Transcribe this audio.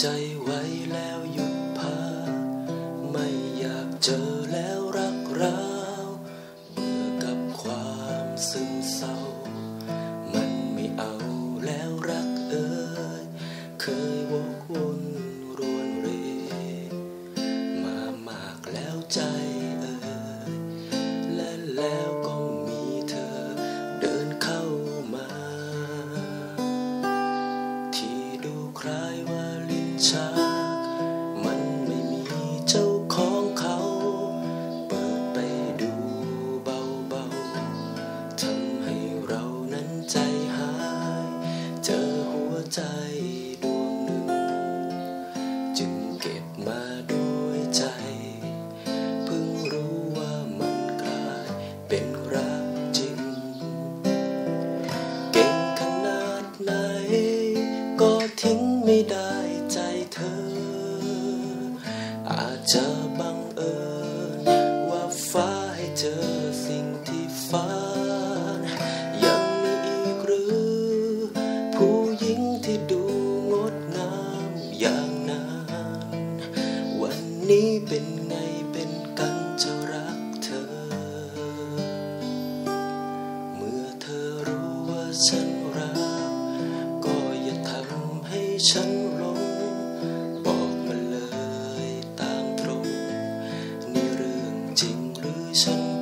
ใจไว้แล้วหยุดพักไม่อยากเจอแล้วรักร้าวเบื่อกับความซึมเศร้า มันไม่เอาแล้วรักเอ่ยเคยวกวนรวนเรมามากแล้วใจ ชัก มันไม่มีเจ้าของเขา เปิดไปดูเบาๆ ทำให้เรานั้นใจหาย เจอหัวใจดวงหนึ่ง จึงเก็บมาด้วยใจ เพิ่งรู้ว่ามันกลายเป็นรักจริง เก่งขนาดไหน ก็ทิ้งไม่ได้ ที่ดูงดงามอย่างนั้น วันนี้เป็นไงเป็นกันจะรักเธอ เมื่อเธอรู้ว่าฉันรัก ก็อย่าทำให้ฉันหลงบอกมาเลยตามตรง นี่เรื่องจริงหรือฉัน